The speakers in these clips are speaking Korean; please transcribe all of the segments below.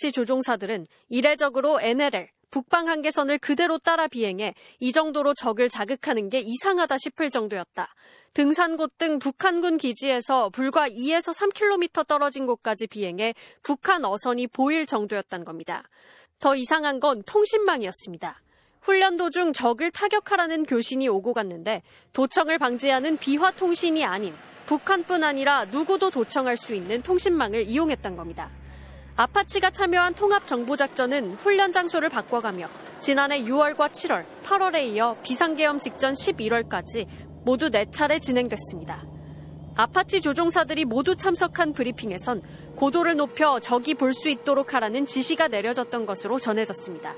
아파치 조종사들은 이례적으로 NLL, 북방 한계선을 그대로 따라 비행해 이 정도로 적을 자극하는 게 이상하다 싶을 정도였다. 등산곳 등 북한군 기지에서 불과 2에서 3km 떨어진 곳까지 비행해 북한 어선이 보일 정도였단 겁니다. 더 이상한 건 통신망이었습니다. 훈련 도중 적을 타격하라는 교신이 오고 갔는데 도청을 방지하는 비화 통신이 아닌 북한뿐 아니라 누구도 도청할 수 있는 통신망을 이용했던 겁니다. 아파치가 참여한 통합정보작전은 훈련 장소를 바꿔가며 지난해 6월과 7월, 8월에 이어 비상계엄 직전 11월까지 모두 4차례 진행됐습니다. 아파치 조종사들이 모두 참석한 브리핑에선 고도를 높여 적이 볼 수 있도록 하라는 지시가 내려졌던 것으로 전해졌습니다.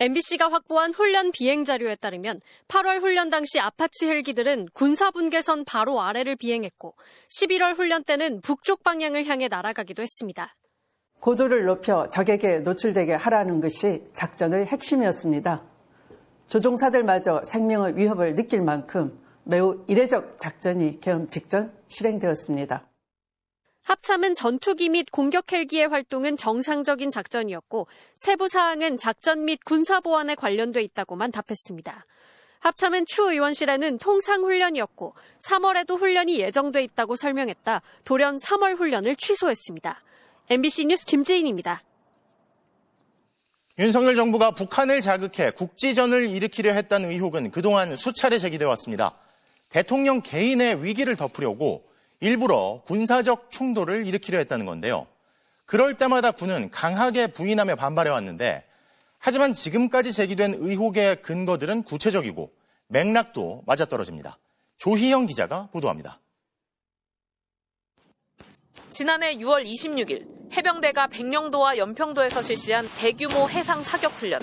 MBC가 확보한 훈련 비행 자료에 따르면 8월 훈련 당시 아파치 헬기들은 군사 분계선 바로 아래를 비행했고 11월 훈련 때는 북쪽 방향을 향해 날아가기도 했습니다. 고도를 높여 적에게 노출되게 하라는 것이 작전의 핵심이었습니다. 조종사들마저 생명의 위협을 느낄 만큼 매우 이례적 작전이 계엄 직전 실행되었습니다. 합참은 전투기 및 공격 헬기의 활동은 정상적인 작전이었고 세부 사항은 작전 및 군사 보안에 관련돼 있다고만 답했습니다. 합참은 추 의원실에는 통상 훈련이었고 3월에도 훈련이 예정돼 있다고 설명했다. 돌연 3월 훈련을 취소했습니다. MBC 뉴스 김지인입니다. 윤석열 정부가 북한을 자극해 국지전을 일으키려 했다는 의혹은 그동안 수차례 제기되어 왔습니다. 대통령 개인의 위기를 덮으려고 일부러 군사적 충돌을 일으키려 했다는 건데요. 그럴 때마다 군은 강하게 부인하며 반발해 왔는데 하지만 지금까지 제기된 의혹의 근거들은 구체적이고 맥락도 맞아떨어집니다. 조희영 기자가 보도합니다. 지난해 6월 26일 해병대가 백령도와 연평도에서 실시한 대규모 해상 사격 훈련.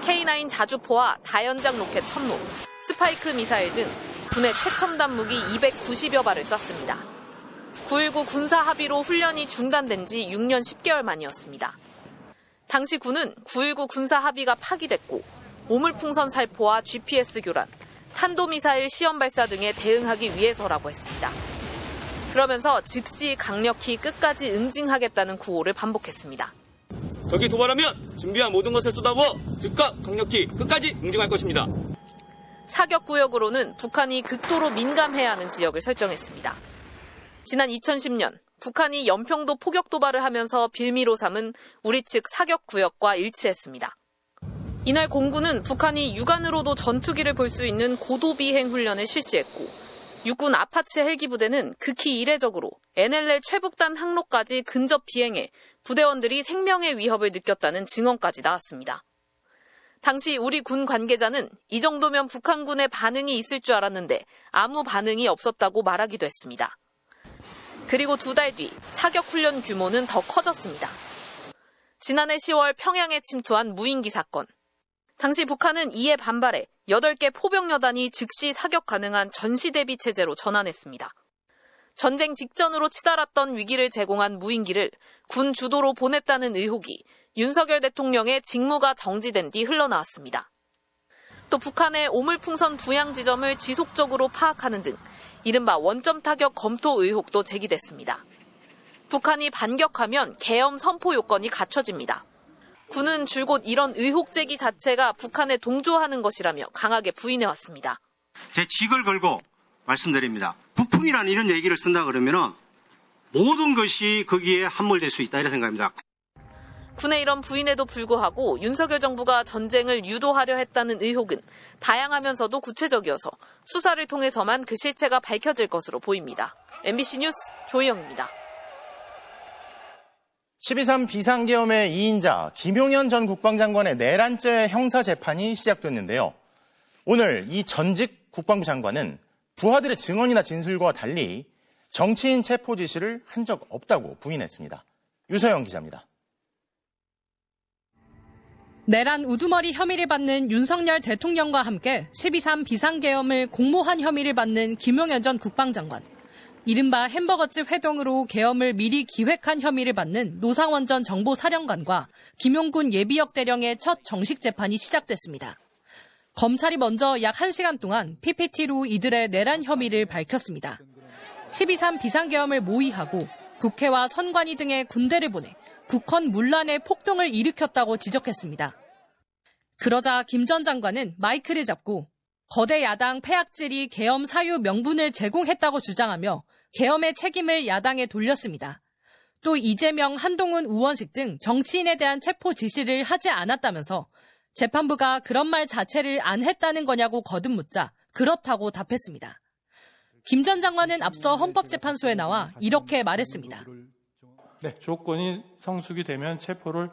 K9 자주포와 다연장 로켓 천무, 스파이크 미사일 등 군의 최첨단 무기 290여 발을 쐈습니다. 9.19 군사 합의로 훈련이 중단된 지 6년 10개월 만이었습니다. 당시 군은 9.19 군사 합의가 파기됐고 오물풍선 살포와 GPS 교란, 탄도미사일 시험 발사 등에 대응하기 위해서라고 했습니다. 그러면서 즉시 강력히 끝까지 응징하겠다는 구호를 반복했습니다. 적이 도발하면 준비한 모든 것을 쏟아부어 즉각 강력히 끝까지 응징할 것입니다. 사격 구역으로는 북한이 극도로 민감해야 하는 지역을 설정했습니다. 지난 2010년 북한이 연평도 포격 도발을 하면서 빌미로 삼은 우리 측 사격 구역과 일치했습니다. 이날 공군은 북한이 육안으로도 전투기를 볼 수 있는 고도 비행 훈련을 실시했고 육군 아파치 헬기 부대는 극히 이례적으로 NLL 최북단 항로까지 근접 비행해 부대원들이 생명의 위협을 느꼈다는 증언까지 나왔습니다. 당시 우리 군 관계자는 이 정도면 북한군의 반응이 있을 줄 알았는데 아무 반응이 없었다고 말하기도 했습니다. 그리고 두 달 뒤 사격 훈련 규모는 더 커졌습니다. 지난해 10월 평양에 침투한 무인기 사건. 당시 북한은 이에 반발해 8개 포병여단이 즉시 사격 가능한 전시 대비 체제로 전환했습니다. 전쟁 직전으로 치달았던 위기를 제공한 무인기를 군 주도로 보냈다는 의혹이 윤석열 대통령의 직무가 정지된 뒤 흘러나왔습니다. 또 북한의 오물풍선 부양 지점을 지속적으로 파악하는 등 이른바 원점 타격 검토 의혹도 제기됐습니다. 북한이 반격하면 계엄 선포 요건이 갖춰집니다. 군은 줄곧 이런 의혹 제기 자체가 북한에 동조하는 것이라며 강하게 부인해왔습니다. 제 직을 걸고 말씀드립니다. 부품이라는 이런 얘기를 쓴다 그러면 모든 것이 거기에 함몰될 수 있다 이런 생각입니다. 군의 이런 부인에도 불구하고 윤석열 정부가 전쟁을 유도하려 했다는 의혹은 다양하면서도 구체적이어서 수사를 통해서만 그 실체가 밝혀질 것으로 보입니다. MBC 뉴스 조희영입니다. 12.3 비상계엄의 2인자 김용현 전 국방장관의 내란죄 형사 재판이 시작됐는데요. 오늘 이 전직 국방부 장관은 부하들의 증언이나 진술과 달리 정치인 체포 지시를 한 적 없다고 부인했습니다. 유서영 기자입니다. 내란 우두머리 혐의를 받는 윤석열 대통령과 함께 12.3 비상계엄을 공모한 혐의를 받는 김용현 전 국방장관. 이른바 햄버거집 회동으로 계엄을 미리 기획한 혐의를 받는 노상원 전 정보사령관과 김용군 예비역 대령의 첫 정식 재판이 시작됐습니다. 검찰이 먼저 약 1시간 동안 PPT로 이들의 내란 혐의를 밝혔습니다. 12.3 비상계엄을 모의하고 국회와 선관위 등의 군대를 보내 국헌 문란의 폭동을 일으켰다고 지적했습니다. 그러자 김 전 장관은 마이크를 잡고 거대 야당 패악질이 계엄 사유 명분을 제공했다고 주장하며 계엄의 책임을 야당에 돌렸습니다. 또 이재명, 한동훈, 우원식 등 정치인에 대한 체포 지시를 하지 않았다면서 재판부가 그런 말 자체를 안 했다는 거냐고 거듭 묻자 그렇다고 답했습니다. 김 전 장관은 앞서 헌법재판소에 나와 이렇게 말했습니다. 네, 조건이 성숙이 되면 체포를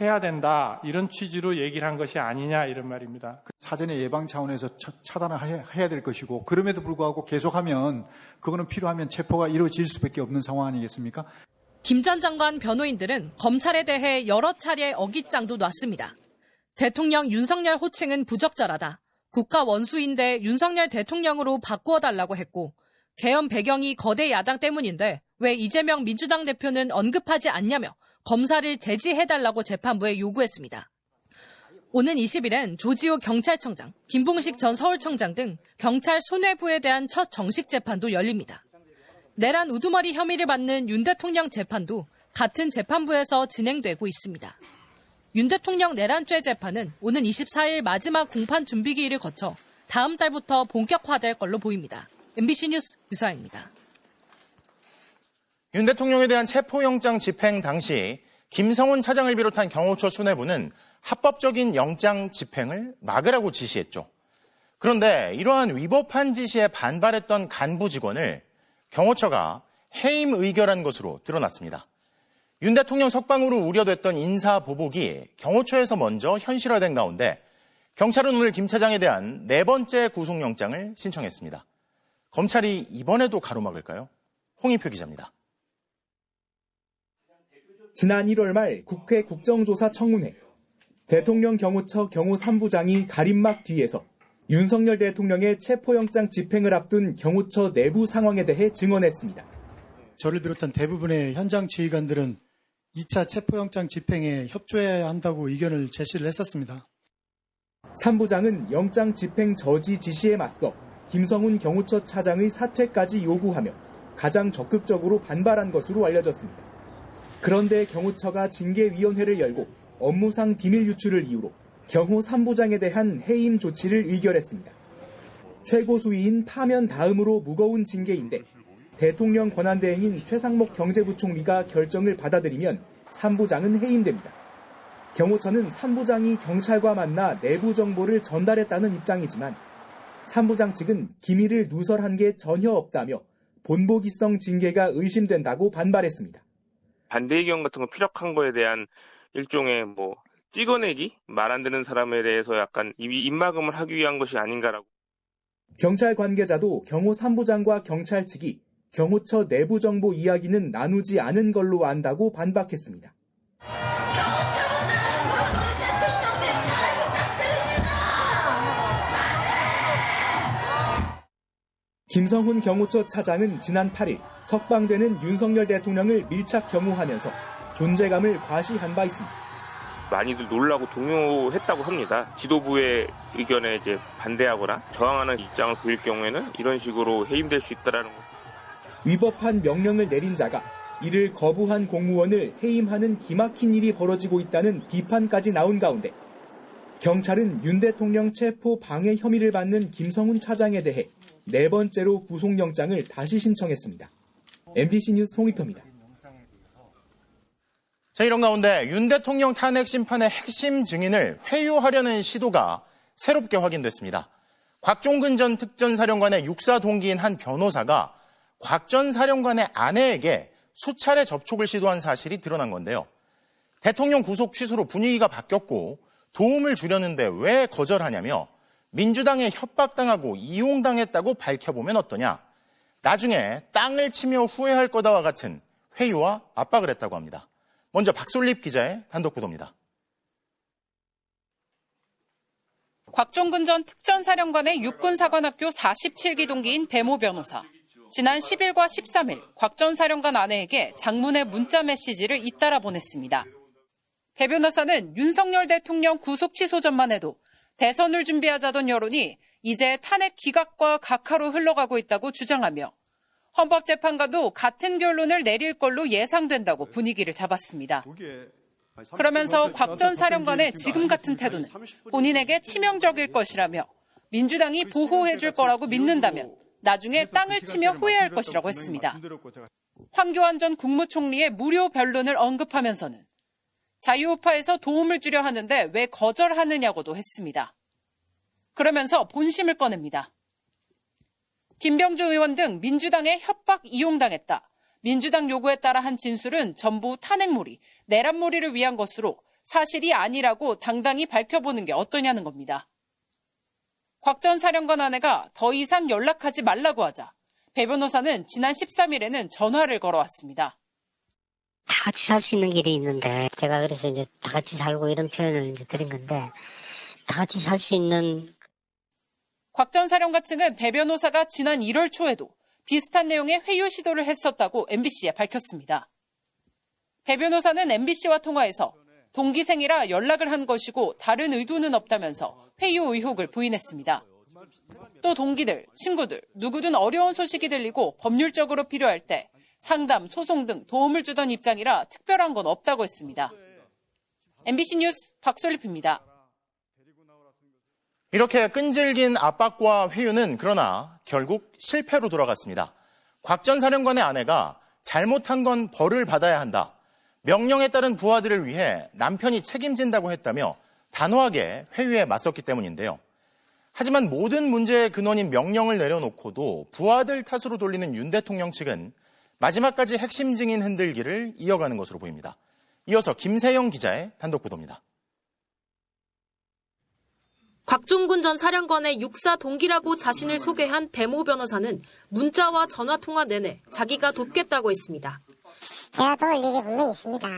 해야 된다. 이런 취지로 얘기를 한 것이 아니냐 이런 말입니다. 사전에 예방 차원에서 차- 차단을 해- 해야 될 것이고 그럼에도 불구하고 계속하면 그거는 필요하면 체포가 이루어질 수밖에 없는 상황 아니겠습니까? 김 전 장관 변호인들은 검찰에 대해 여러 차례 어깃장도 놨습니다. 대통령 윤석열 호칭은 부적절하다. 국가 원수인데 윤석열 대통령으로 바꾸어 달라고 했고 개헌 배경이 거대 야당 때문인데 왜 이재명 민주당 대표는 언급하지 않냐며 검사를 제지해달라고 재판부에 요구했습니다. 오는 20일엔 조지호 경찰청장, 김봉식 전 서울청장 등 경찰 순회부에 대한 첫 정식 재판도 열립니다. 내란 우두머리 혐의를 받는 윤 대통령 재판도 같은 재판부에서 진행되고 있습니다. 윤 대통령 내란죄 재판은 오는 24일 마지막 공판 준비기일을 거쳐 다음 달부터 본격화될 걸로 보입니다. MBC 뉴스 유사입니다. 윤 대통령에 대한 체포영장 집행 당시 김성훈 차장을 비롯한 경호처 수뇌부는 합법적인 영장 집행을 막으라고 지시했죠. 그런데 이러한 위법한 지시에 반발했던 간부 직원을 경호처가 해임 의결한 것으로 드러났습니다. 윤 대통령 석방으로 우려됐던 인사 보복이 경호처에서 먼저 현실화된 가운데 경찰은 오늘 김 차장에 대한 네 번째 구속영장을 신청했습니다. 검찰이 이번에도 가로막을까요? 홍인표 기자입니다. 지난 1월 말 국회 국정조사 청문회. 대통령 경호처 경호 3부장이 가림막 뒤에서 윤석열 대통령의 체포영장 집행을 앞둔 경호처 내부 상황에 대해 증언했습니다. 저를 비롯한 대부분의 현장 지휘관들은 2차 체포영장 집행에 협조해야 한다고 의견을 제시를 했었습니다. 3부장은 영장 집행 저지 지시에 맞서 김성훈 경호처 차장의 사퇴까지 요구하며 가장 적극적으로 반발한 것으로 알려졌습니다. 그런데 경호처가 징계위원회를 열고 업무상 비밀 유출을 이유로 경호 3부장에 대한 해임 조치를 의결했습니다. 최고 수위인 파면 다음으로 무거운 징계인데 대통령 권한대행인 최상목 경제부총리가 결정을 받아들이면 3부장은 해임됩니다. 경호처는 3부장이 경찰과 만나 내부 정보를 전달했다는 입장이지만 3부장 측은 기밀을 누설한 게 전혀 없다며 본보기성 징계가 의심된다고 반발했습니다. 반대 의견 같은 거 피력한 거에 대한 일종의 뭐 찍어내기 말 안 듣는 사람에 대해서 약간 입막음을 하기 위한 것이 아닌가라고. 경찰 관계자도 경호 3부장과 경찰 측이 경호처 내부 정보 이야기는 나누지 않은 걸로 안다고 반박했습니다. 김성훈 경호처 차장은 지난 8일 석방되는 윤석열 대통령을 밀착 경호하면서 존재감을 과시한 바 있습니다. 많이들 놀라고 동요했다고 합니다. 지도부의 의견에 이제 반대하거나 저항하는 입장을 보일 경우에는 이런 식으로 해임될 수 있다라는 거. 위법한 명령을 내린 자가 이를 거부한 공무원을 해임하는 기막힌 일이 벌어지고 있다는 비판까지 나온 가운데 경찰은 윤 대통령 체포 방해 혐의를 받는 김성훈 차장에 대해 네 번째로 구속영장을 다시 신청했습니다. MBC 뉴스 홍익표입니다. 자, 이런 가운데 윤 대통령 탄핵 심판의 핵심 증인을 회유하려는 시도가 새롭게 확인됐습니다. 곽종근 전 특전사령관의 육사 동기인 한 변호사가 곽 전 사령관의 아내에게 수차례 접촉을 시도한 사실이 드러난 건데요. 대통령 구속 취소로 분위기가 바뀌었고 도움을 주려는데 왜 거절하냐며 민주당에 협박당하고 이용당했다고 밝혀보면 어떠냐. 나중에 땅을 치며 후회할 거다와 같은 회유와 압박을 했다고 합니다. 먼저 박솔립 기자의 단독 보도입니다. 곽종근 전 특전사령관의 육군사관학교 47기 동기인 배모 변호사. 지난 10일과 13일 곽 전 사령관 아내에게 장문의 문자 메시지를 잇따라 보냈습니다. 배 변호사는 윤석열 대통령 구속 취소 전만 해도 대선을 준비하자던 여론이 이제 탄핵 기각과 각하로 흘러가고 있다고 주장하며 헌법재판관도 같은 결론을 내릴 걸로 예상된다고 분위기를 잡았습니다. 그러면서 곽 전 사령관의 지금 같은 태도는 본인에게 치명적일 것이라며 민주당이 보호해줄 거라고 믿는다면 나중에 땅을 치며 후회할 것이라고 했습니다. 황교안 전 국무총리의 무료 변론을 언급하면서는 자유우파에서 도움을 주려 하는데 왜 거절하느냐고도 했습니다. 그러면서 본심을 꺼냅니다. 김병주 의원 등 민주당에 협박 이용당했다. 민주당 요구에 따라 한 진술은 전부 탄핵몰이, 내란몰이를 위한 것으로 사실이 아니라고 당당히 밝혀보는 게 어떠냐는 겁니다. 곽 전 사령관 아내가 더 이상 연락하지 말라고 하자 배 변호사는 지난 13일에는 전화를 걸어왔습니다. 다 같이 살 수 있는 길이 있는데 제가 그래서 이제 다 같이 살고 이런 표현을 이제 드린 건데 다 같이 살 수 있는 곽 전 사령관 측은 배 변호사가 지난 1월 초에도 비슷한 내용의 회유 시도를 했었다고 MBC에 밝혔습니다. 배 변호사는 MBC와 통화에서 동기생이라 연락을 한 것이고 다른 의도는 없다면서 회유 의혹을 부인했습니다. 또 동기들, 친구들, 누구든 어려운 소식이 들리고 법률적으로 필요할 때 상담, 소송 등 도움을 주던 입장이라 특별한 건 없다고 했습니다. MBC 뉴스 박솔립입니다. 이렇게 끈질긴 압박과 회유는 그러나 결국 실패로 돌아갔습니다. 곽 전 사령관의 아내가 잘못한 건 벌을 받아야 한다. 명령에 따른 부하들을 위해 남편이 책임진다고 했다며 단호하게 회유에 맞섰기 때문인데요. 하지만 모든 문제의 근원인 명령을 내려놓고도 부하들 탓으로 돌리는 윤 대통령 측은 마지막까지 핵심 증인 흔들기를 이어가는 것으로 보입니다. 이어서 김세영 기자의 단독 보도입니다. 곽종군 전 사령관의 육사 동기라고 자신을 소개한 배모 변호사는 문자와 전화 통화 내내 자기가 돕겠다고 했습니다. 제가 도울 일이 분명히 있습니다.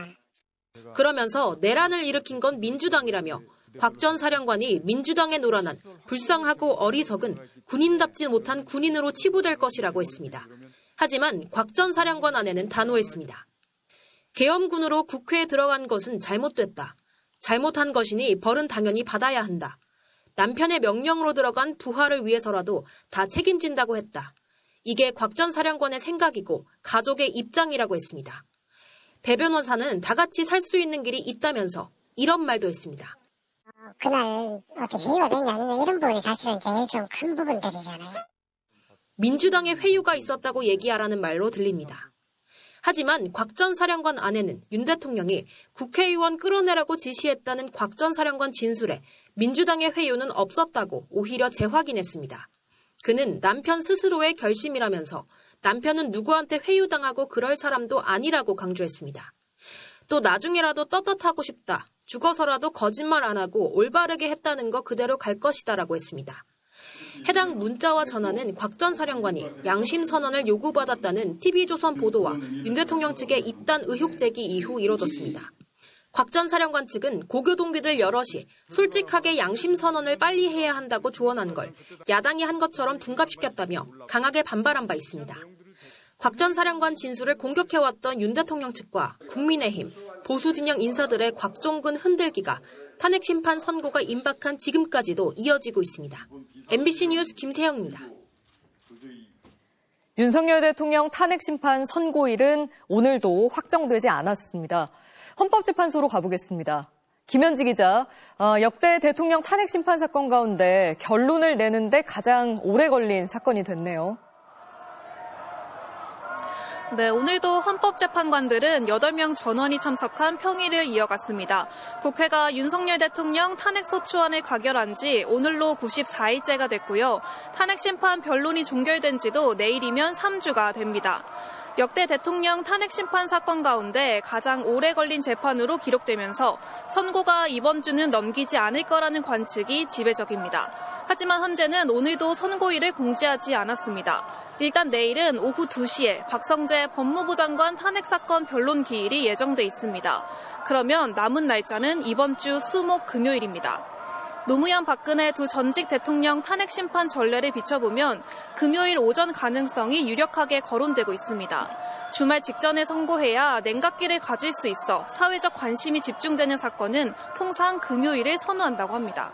그러면서 내란을 일으킨 건 민주당이라며 곽 전 사령관이 민주당에 노란한 불쌍하고 어리석은 군인답지 못한 군인으로 치부될 것이라고 했습니다. 하지만 곽 전 사령관 아내는 단호했습니다. 계엄군으로 국회에 들어간 것은 잘못됐다. 잘못한 것이니 벌은 당연히 받아야 한다. 남편의 명령으로 들어간 부하를 위해서라도 다 책임진다고 했다. 이게 곽 전 사령관의 생각이고 가족의 입장이라고 했습니다. 배 변호사는 다 같이 살 수 있는 길이 있다면서 이런 말도 했습니다. 그날 어떻게 안 했냐 이런 부분이 사실은 제일 좀 큰 부분들이잖아요. 민주당의 회유가 있었다고 얘기하라는 말로 들립니다. 하지만 곽 전 사령관 아내는 윤 대통령이 국회의원 끌어내라고 지시했다는 곽 전 사령관 진술에 민주당의 회유는 없었다고 오히려 재확인했습니다. 그는 남편 스스로의 결심이라면서 남편은 누구한테 회유당하고 그럴 사람도 아니라고 강조했습니다. 또 나중에라도 떳떳하고 싶다. 죽어서라도 거짓말 안 하고 올바르게 했다는 거 그대로 갈 것이다라고 했습니다. 해당 문자와 전화는 곽 전 사령관이 양심 선언을 요구받았다는 TV조선 보도와 윤 대통령 측의 이딴 의혹 제기 이후 이뤄졌습니다. 곽 전 사령관 측은 고교 동기들 여럿이 솔직하게 양심 선언을 빨리 해야 한다고 조언한 걸 야당이 한 것처럼 둔갑시켰다며 강하게 반발한 바 있습니다. 곽 전 사령관 진술을 공격해왔던 윤 대통령 측과 국민의힘, 보수 진영 인사들의 곽종근 흔들기가 탄핵 심판 선고가 임박한 지금까지도 이어지고 있습니다. MBC 뉴스 김세영입니다. 윤석열 대통령 탄핵 심판 선고일은 오늘도 확정되지 않았습니다. 헌법재판소로 가보겠습니다. 김현지 기자, 어, 역대 대통령 탄핵 심판 사건 가운데 결론을 내는데 가장 오래 걸린 사건이 됐네요. 네, 오늘도 헌법재판관들은 8명 전원이 참석한 평의를 이어갔습니다. 국회가 윤석열 대통령 탄핵소추안을 가결한 지 오늘로 94일째가 됐고요. 탄핵심판 변론이 종결된 지도 내일이면 3주가 됩니다. 역대 대통령 탄핵 심판 사건 가운데 가장 오래 걸린 재판으로 기록되면서 선고가 이번 주는 넘기지 않을 거라는 관측이 지배적입니다. 하지만 현재는 오늘도 선고일을 공지하지 않았습니다. 일단 내일은 오후 2시에 박성재 법무부 장관 탄핵 사건 변론 기일이 예정돼 있습니다. 그러면 남은 날짜는 이번 주 수목 금요일입니다. 노무현 박근혜 두 전직 대통령 탄핵 심판 전례를 비춰보면 금요일 오전 가능성이 유력하게 거론되고 있습니다. 주말 직전에 선고해야 냉각기를 가질 수 있어 사회적 관심이 집중되는 사건은 통상 금요일을 선호한다고 합니다.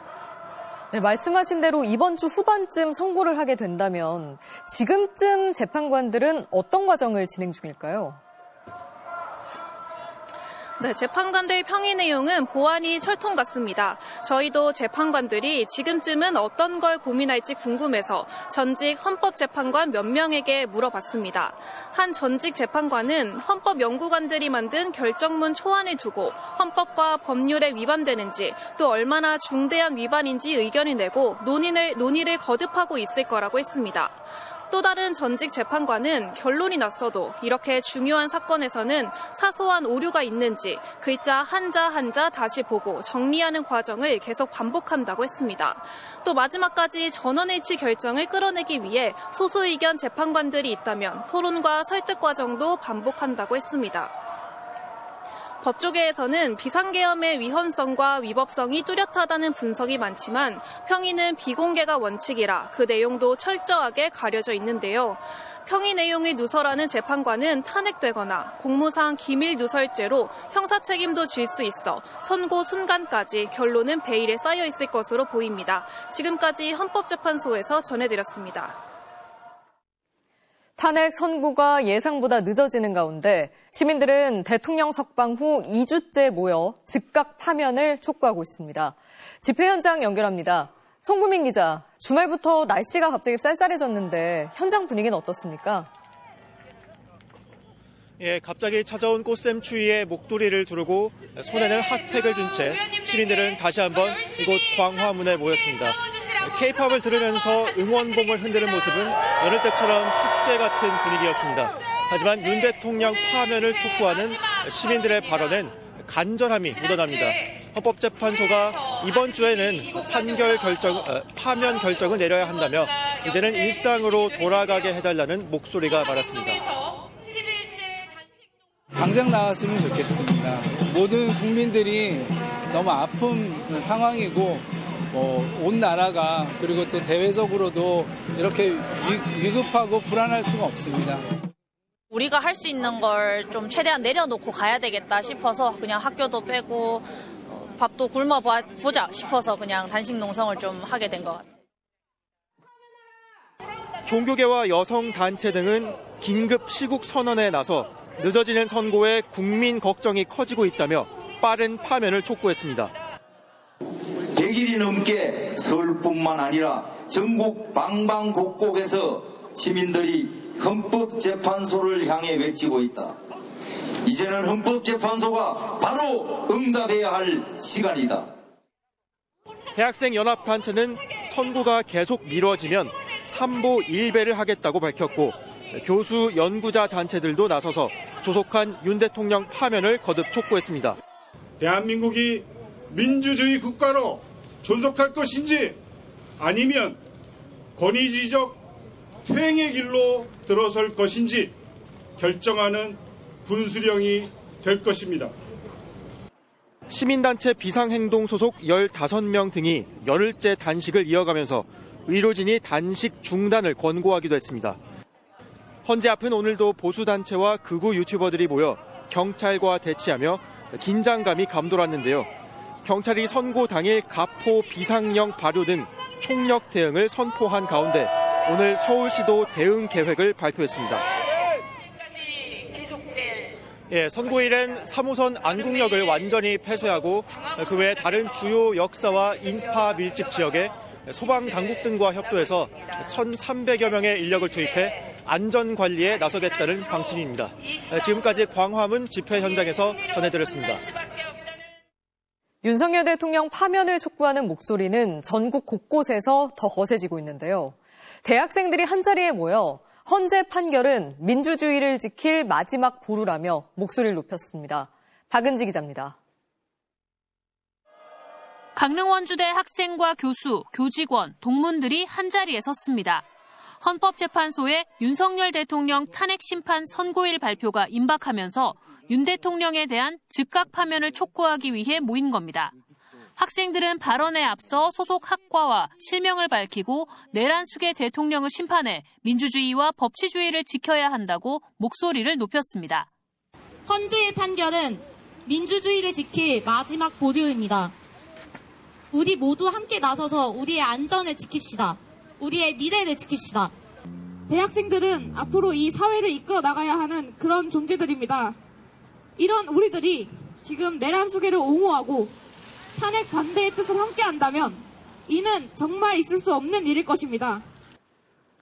네, 말씀하신 대로 이번 주 후반쯤 선고를 하게 된다면 지금쯤 재판관들은 어떤 과정을 진행 중일까요? 네, 재판관들 평의 내용은 보안이 철통 같습니다. 저희도 재판관들이 지금쯤은 어떤 걸 고민할지 궁금해서 전직 헌법재판관 몇 명에게 물어봤습니다. 한 전직 재판관은 헌법 연구관들이 만든 결정문 초안을 두고 헌법과 법률에 위반되는지 또 얼마나 중대한 위반인지 의견을 내고 논의를, 논의를 거듭하고 있을 거라고 했습니다. 또 다른 전직 재판관은 결론이 났어도 이렇게 중요한 사건에서는 사소한 오류가 있는지 글자 한자 한자 다시 보고 정리하는 과정을 계속 반복한다고 했습니다. 또 마지막까지 전원일치 결정을 끌어내기 위해 소수 의견 재판관들이 있다면 토론과 설득 과정도 반복한다고 했습니다. 법조계에서는 비상계엄의 위헌성과 위법성이 뚜렷하다는 분석이 많지만 평의는 비공개가 원칙이라 그 내용도 철저하게 가려져 있는데요. 평의 내용을 누설하는 재판관은 탄핵되거나 공무상 기밀 누설죄로 형사 책임도 질 수 있어 선고 순간까지 결론은 베일에 쌓여 있을 것으로 보입니다. 지금까지 헌법재판소에서 전해드렸습니다. 탄핵 선고가 예상보다 늦어지는 가운데 시민들은 대통령 석방 후 2주째 모여 즉각 파면을 촉구하고 있습니다. 집회 현장 연결합니다. 송구민 기자, 주말부터 날씨가 갑자기 쌀쌀해졌는데 현장 분위기는 어떻습니까? 예, 갑자기 찾아온 꽃샘 추위에 목도리를 두르고 손에는 핫팩을 든채 시민들은 다시 한번 이곳 광화문에 모였습니다. 케이팝을 들으면서 응원봉을 흔드는 모습은 여느 때처럼 축제 같은 분위기였습니다. 하지만 윤 대통령 파면을 촉구하는 시민들의 발언엔 간절함이 묻어납니다. 헌법재판소가 이번 주에는 판결 결정, 어, 파면 결정을 내려야 한다며 이제는 일상으로 돌아가게 해달라는 목소리가 많았습니다. 당장 나왔으면 좋겠습니다. 모든 국민들이 너무 아픈 상황이고 뭐, 온 나라가 그리고 또 대외적으로도 이렇게 위, 위급하고 불안할 수가 없습니다. 우리가 할 수 있는 걸 좀 최대한 내려놓고 가야 되겠다 싶어서 그냥 학교도 빼고 어, 밥도 굶어 보자 싶어서 그냥 단식 농성을 좀 하게 된 것 같아요. 종교계와 여성 단체 등은 긴급 시국 선언에 나서 늦어지는 선고에 국민 걱정이 커지고 있다며 빠른 파면을 촉구했습니다. 100일이 넘게 서울뿐만 아니라 전국 방방곡곡에서 시민들이 헌법재판소를 향해 외치고 있다. 이제는 헌법재판소가 바로 응답해야 할 시간이다. 대학생 연합단체는 선고가 계속 미뤄지면 삼보 1배를 하겠다고 밝혔고 교수 연구자 단체들도 나서서 조속한 윤 대통령 파면을 거듭 촉구했습니다. 대한민국이 민주주의 국가로 존속할 것인지 아니면 권위주의적 퇴행의 길로 들어설 것인지 결정하는 분수령이 될 것입니다. 시민단체 비상행동 소속 15명 등이 열흘째 단식을 이어가면서 의료진이 단식 중단을 권고하기도 했습니다. 헌재 앞은 오늘도 보수단체와 극우 유튜버들이 모여 경찰과 대치하며 긴장감이 감돌았는데요. 경찰이 선고 당일 가포 비상령 발효 등 총력 대응을 선포한 가운데 오늘 서울시도 대응 계획을 발표했습니다. 예, 선고일엔 3호선 안국역을 완전히 폐쇄하고 그 외 다른 주요 역사와 인파 밀집 지역에 소방 당국 등과 협조해서 1,300여 명의 인력을 투입해 안전 관리에 나서겠다는 방침입니다. 지금까지 광화문 집회 현장에서 전해드렸습니다. 윤석열 대통령 파면을 촉구하는 목소리는 전국 곳곳에서 더 거세지고 있는데요. 대학생들이 한자리에 모여 헌재 판결은 민주주의를 지킬 마지막 보루라며 목소리를 높였습니다. 박은지 기자입니다. 강릉 원주대 학생과 교수, 교직원, 동문들이 한자리에 섰습니다. 헌법재판소에 윤석열 대통령 탄핵 심판 선고일 발표가 임박하면서 윤 대통령에 대한 즉각 파면을 촉구하기 위해 모인 겁니다. 학생들은 발언에 앞서 소속 학과와 실명을 밝히고 내란 숙의 대통령을 심판해 민주주의와 법치주의를 지켜야 한다고 목소리를 높였습니다. 헌재의 판결은 민주주의를 지킬 마지막 보류입니다. 우리 모두 함께 나서서 우리의 안전을 지킵시다. 우리의 미래를 지킵시다. 대학생들은 앞으로 이 사회를 이끌어 나가야 하는 그런 존재들입니다. 이런 우리들이 지금 내란 수계를 옹호하고 탄핵 반대의 뜻을 함께 한다면 이는 정말 있을 수 없는 일일 것입니다.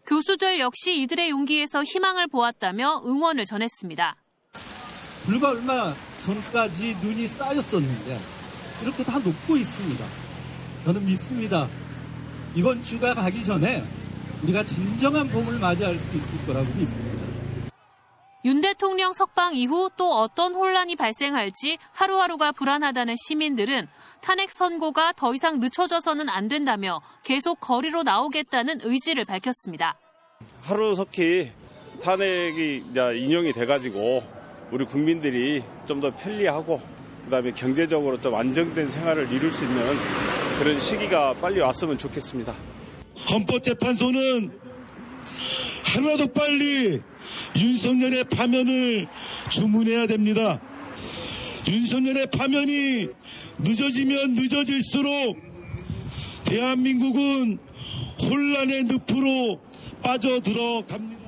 교수들 역시 이들의 용기에서 희망을 보았다며 응원을 전했습니다. 불과 얼마 전까지 눈이 쌓였었는데 이렇게 다 녹고 있습니다. 저는 믿습니다. 이번 주가 가기 전에 우리가 진정한 봄을 맞이할 수 있을 거라고 믿습니다. 윤 대통령 석방 이후 또 어떤 혼란이 발생할지 하루하루가 불안하다는 시민들은 탄핵 선고가 더 이상 늦춰져서는 안 된다며 계속 거리로 나오겠다는 의지를 밝혔습니다. 하루속히 탄핵이 인용이 돼가지고 우리 국민들이 좀 더 편리하고 그다음에 경제적으로 좀 안정된 생활을 이룰 수 있는 그런 시기가 빨리 왔으면 좋겠습니다. 헌법재판소는 하루라도 빨리 윤석열의 파면을 주문해야 됩니다. 윤석열의 파면이 늦어지면 늦어질수록 대한민국은 혼란의 늪으로 빠져들어 갑니다.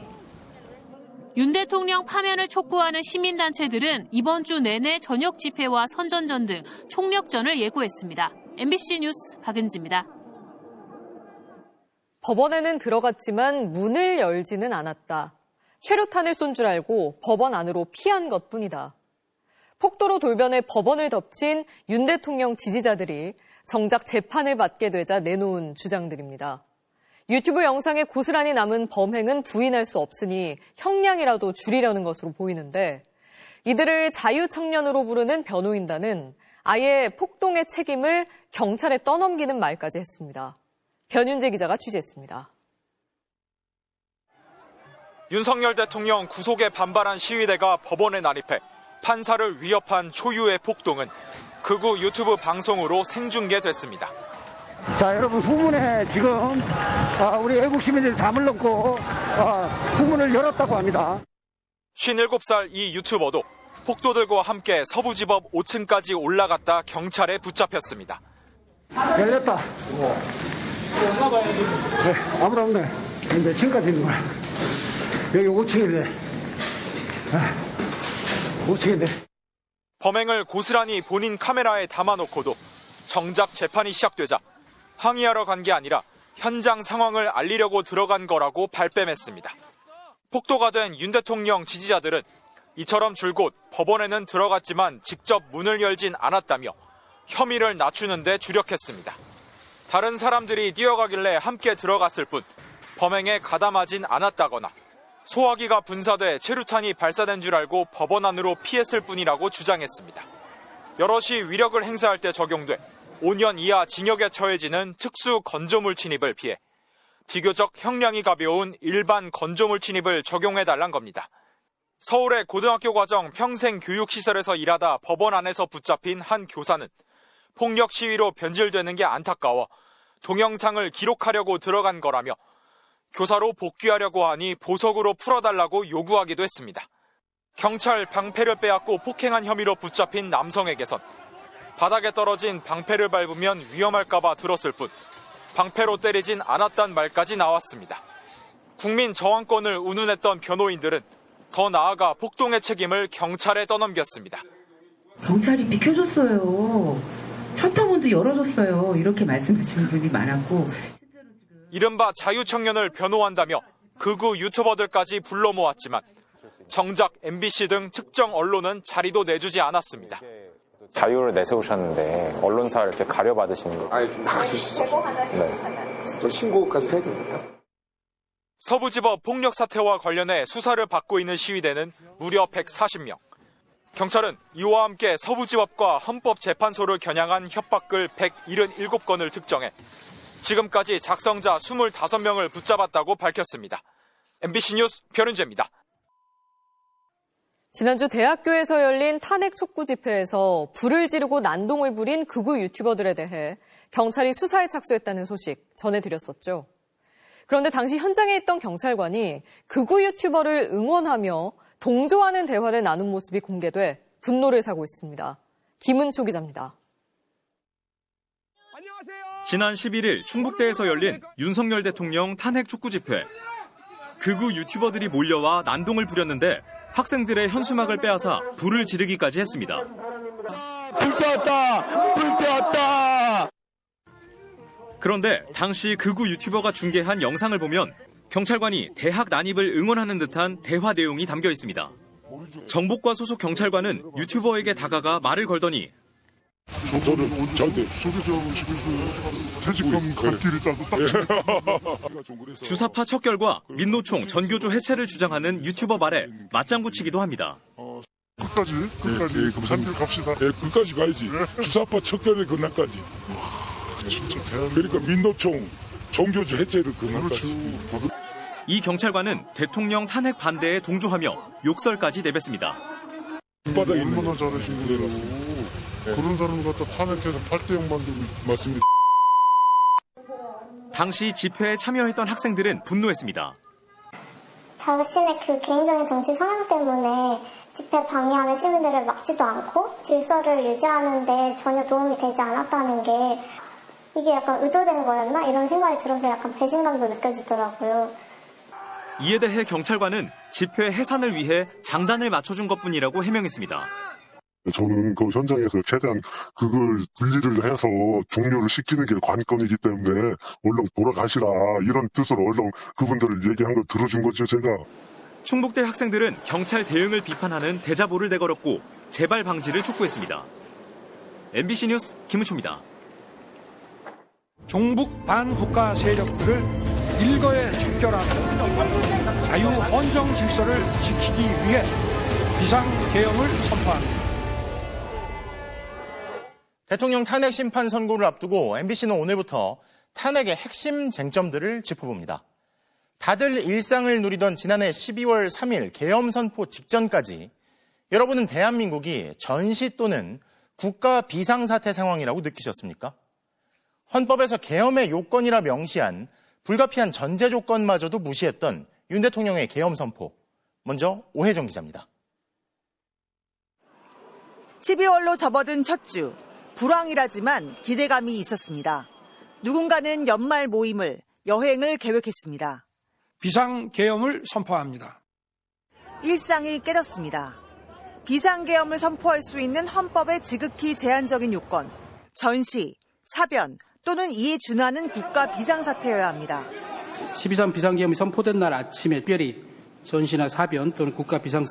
윤 대통령 파면을 촉구하는 시민단체들은 이번 주 내내 저녁 집회와 선전전 등 총력전을 예고했습니다. MBC 뉴스 박은지입니다. 법원에는 들어갔지만 문을 열지는 않았다. 최루탄을 쏜 줄 알고 법원 안으로 피한 것 뿐이다. 폭도로 돌변해 법원을 덮친 윤 대통령 지지자들이 정작 재판을 받게 되자 내놓은 주장들입니다. 유튜브 영상에 고스란히 남은 범행은 부인할 수 없으니 형량이라도 줄이려는 것으로 보이는데 이들을 자유청년으로 부르는 변호인단은 아예 폭동의 책임을 경찰에 떠넘기는 말까지 했습니다. 변윤재 기자가 취재했습니다. 윤석열 대통령 구속에 반발한 시위대가 법원에 난입해 판사를 위협한 초유의 폭동은 극우 유튜브 방송으로 생중계됐습니다. 자, 여러분 후문에 지금 아, 우리 애국 시민들이 잠을 넘고 아, 후문을 열었다고 합니다. 57살 이 유튜버도 폭도들과 함께 서부지법 5층까지 올라갔다 경찰에 붙잡혔습니다. 열렸다. 네, 아무도 없네. 몇 층까지 있는 거야? 여기 5층인데. 아, 5층인데. 범행을 고스란히 본인 카메라에 담아놓고도 정작 재판이 시작되자 항의하러 간 게 아니라 현장 상황을 알리려고 들어간 거라고 발뺌했습니다. 폭도가 된 윤 대통령 지지자들은 이처럼 줄곧 법원에는 들어갔지만 직접 문을 열진 않았다며 혐의를 낮추는데 주력했습니다. 다른 사람들이 뛰어가길래 함께 들어갔을 뿐 범행에 가담하진 않았다거나 소화기가 분사돼 체류탄이 발사된 줄 알고 법원 안으로 피했을 뿐이라고 주장했습니다. 여럿이 위력을 행사할 때 적용돼 5년 이하 징역에 처해지는 특수 건조물 침입을 피해 비교적 형량이 가벼운 일반 건조물 침입을 적용해달란 겁니다. 서울의 고등학교 과정 평생 교육시설에서 일하다 법원 안에서 붙잡힌 한 교사는 폭력 시위로 변질되는 게 안타까워 동영상을 기록하려고 들어간 거라며 교사로 복귀하려고 하니 보석으로 풀어달라고 요구하기도 했습니다. 경찰 방패를 빼앗고 폭행한 혐의로 붙잡힌 남성에게선 바닥에 떨어진 방패를 밟으면 위험할까봐 들었을 뿐 방패로 때리진 않았단 말까지 나왔습니다. 국민 저항권을 운운했던 변호인들은 더 나아가 폭동의 책임을 경찰에 떠넘겼습니다. 경찰이 비켜줬어요. 철탑문도 열어줬어요. 이렇게 말씀하시는 분이 많았고 이른바 자유청년을 변호한다며 극우 유튜버들까지 불러 모았지만 정작 MBC 등 특정 언론은 자리도 내주지 않았습니다. 자유를 내세우셨는데 언론사 이렇게 가려받으시는 거. 아니, 좀 나가주시죠. 네. 또 신고까지 해야 됩니까? 서부지법 폭력 사태와 관련해 수사를 받고 있는 시위대는 무려 140명. 경찰은 이와 함께 서부지법과 헌법재판소를 겨냥한 협박글 177건을 특정해 지금까지 작성자 25명을 붙잡았다고 밝혔습니다. MBC 뉴스 변은재입니다. 지난주 대학교에서 열린 탄핵 촉구 집회에서 불을 지르고 난동을 부린 극우 유튜버들에 대해 경찰이 수사에 착수했다는 소식 전해드렸었죠. 그런데 당시 현장에 있던 경찰관이 극우 유튜버를 응원하며 동조하는 대화를 나눈 모습이 공개돼 분노를 사고 있습니다. 김은초 기자입니다. 안녕하세요. 지난 11일 충북대에서 열린 윤석열 대통령 탄핵 촉구 집회. 극우 유튜버들이 몰려와 난동을 부렸는데 학생들의 현수막을 빼앗아 불을 지르기까지 했습니다. 불 떼었다! 불 떼었다! 그런데 당시 극우 유튜버가 중계한 영상을 보면 경찰관이 대학 난입을 응원하는 듯한 대화 내용이 담겨 있습니다. 정복과 소속 경찰관은 유튜버에게 다가가 말을 걸더니 저는 저한테 소개자하고 싶어서 퇴직금 갈 길이 따도 주사파 척결과 민노총 전교조 해체를 주장하는 유튜버 말에 맞장구 치기도 합니다. 끝까지 끝까지 예, 예, 산길 갑시다. 예, 끝까지 가야지. 주사파 척결의 그날까지. 진짜 그러니까 민노총 종교주 해체를 그날까지. 이 경찰관은 대통령 탄핵 반대에 동조하며 욕설까지 내뱉습니다. 바닥에 얼마나 잘하신 거예요. 그런 사람을 갖다 탄핵해서 8대0 만들고. 맞습니다. 당시 집회에 참여했던 학생들은 분노했습니다. 자신의 그 개인적인 정치 성향 때문에 집회 방해하는 시민들을 막지도 않고 질서를 유지하는데 전혀 도움이 되지 않았다는 게 이게 약간 의도된 거였나? 이런 생각이 들어서 약간 배신감도 느껴지더라고요. 이에 대해 경찰관은 집회 해산을 위해 장단을 맞춰준 것뿐이라고 해명했습니다. 저는 그 현장에서 최대한 그걸 분리를 해서 종료를 시키는 게 관건이기 때문에 얼른 돌아가시라 이런 뜻으로 얼른 그분들을 얘기한 걸 들어준 거죠 제가. 충북대 학생들은 경찰 대응을 비판하는 대자보를 내걸었고 재발 방지를 촉구했습니다. MBC 뉴스 김우초입니다. 종북 반국가 세력들을 일거에 척결하는 자유 헌정 질서를 지키기 위해 비상계엄을 선포합니다. 대통령 탄핵 심판 선고를 앞두고 MBC는 오늘부터 탄핵의 핵심 쟁점들을 짚어봅니다. 다들 일상을 누리던 지난해 12월 3일 계엄 선포 직전까지 여러분은 대한민국이 전시 또는 국가 비상사태 상황이라고 느끼셨습니까? 헌법에서 계엄의 요건이라 명시한 불가피한 전제 조건마저도 무시했던 윤 대통령의 계엄 선포. 먼저 오혜정 기자입니다. 12월로 접어든 첫 주. 불황이라지만 기대감이 있었습니다. 누군가는 연말 모임을, 여행을 계획했습니다. 비상 계엄을 선포합니다. 일상이 깨졌습니다. 비상 계엄을 선포할 수 있는 헌법의 지극히 제한적인 요건, 전시, 사변 또는 이에 준하는 국가 비상사태여야 합니다. 12.3 비상계엄이 선포된 날 아침에 특별히 전시나 사변 또는 국가 비상